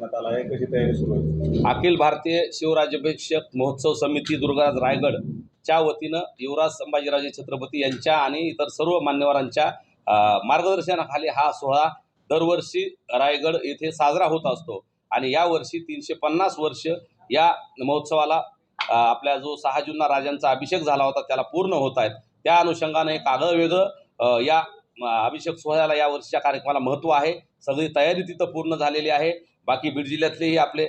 करण्यात आला आहे कशी तयारी सुरू आहे? अखिल भारतीय शिवराज्याभिषेक महोत्सव समिती दुर्गाराज रायगडच्या वतीनं युवराज संभाजीराजे छत्रपती यांच्या आणि इतर सर्व मान्यवरांच्या मार्गदर्शनाखाली हा सोहळा दरवर्षी रायगड येथे साजरा होत असतो. आणि यावर्षी तीनशे पन्नास वर्ष या महोत्सवाला आपल्या जो सहा जूनला राजांचा अभिषेक झाला होता त्याला पूर्ण होत आहेत. त्या अनुषंगाने एक आगळं वेगळं या अभिषेक सोहळ्याला या वर्षीच्या कार्यक्रमाला महत्त्व आहे. सगळी तयारी तिथं पूर्ण झालेली आहे. बाकी बीड जिल्ह्यातलेही आपले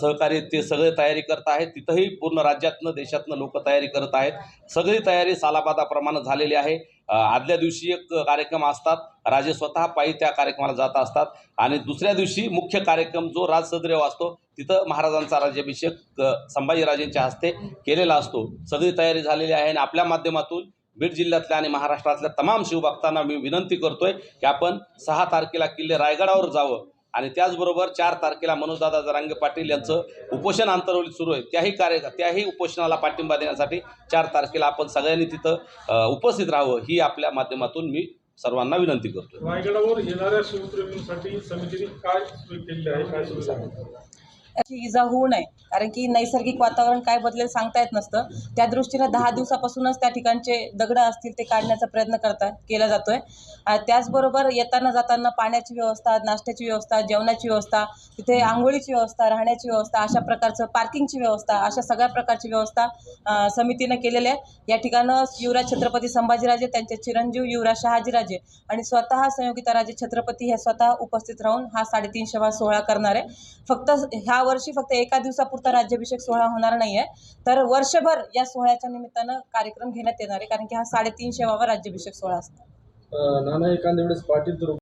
सहकारी ते सगळे तयारी करत आहेत. तिथंही पूर्ण राज्यातनं देशातनं लोक तयारी करत आहेत. सगळी तयारी सालाबादाप्रमाणे झालेली आहे. आदल्या दिवशी एक कार्यक्रम असतात. राजे स्वतः पायी त्या कार्यक्रमाला जात असतात. आणि दुसऱ्या दिवशी मुख्य कार्यक्रम जो राजसद्रेव असतो तिथं महाराजांचा राज्याभिषेक संभाजीराजेंच्या हस्ते केलेला असतो. सगळी तयारी झालेली आहे आणि आपल्या माध्यमातून बीड जिल्ह्यातल्या आणि महाराष्ट्रातल्या तमाम शिवभक्तांना मी विनंती करतोय की आपण सहा तारखेला किल्ले रायगडावर जावं. आणि त्याचबरोबर चार तारखेला मनोजदादा जरांगे पाटील यांचं उपोषण आंतरवलीत सुरू आहे. त्याही कार्य त्याही उपोषणाला पाठिंबा देण्यासाठी चार तारखेला आपण सगळ्यांनी तिथं उपस्थित राहावं ही आपल्या माध्यमातून मी सर्वांना विनंती करतो रायगडावर येणाऱ्या शिवप्रेमींसाठी समितीने काय सोय आहे? काय इजा होऊ नये. कारण की नैसर्गिक वातावरण काय बदलेल सांगता येत नसतं. त्या दृष्टीनं दहा दिवसापासूनच त्या ठिकाणचे दगडं असतील ते काढण्याचा प्रयत्न करता केला जातोय. त्याचबरोबर येताना जाताना पाण्याची व्यवस्था नाश्त्याची व्यवस्था जेवणाची व्यवस्था तिथे आंघोळीची व्यवस्था राहण्याची व्यवस्था अशा प्रकारचं पार्किंगची व्यवस्था अशा सगळ्या प्रकारची व्यवस्था अं, समितीनं केलेली आहे या ठिकाणं युवराज छत्रपती संभाजीराजे त्यांचे चिरंजीव युवराज शहाजीराजे आणि स्वतः संयोगिता राजे छत्रपती हे स्वतः उपस्थित राहून हा साडेतीनशेवा सोहळा करणार आहे. फक्त ह्या वर्षी फक्त एका दिवसापुरता राज्याभिषेक सोहळा होणार नाही आहे तर वर्षभर या सोहळ्याच्या निमित्तानं कार्यक्रम घेण्यात येणार आहे कारण की हा साडेतीनशेवा राज्याभिषेक सोहळा असतो. नाना एखाद्या वेळेस पाटील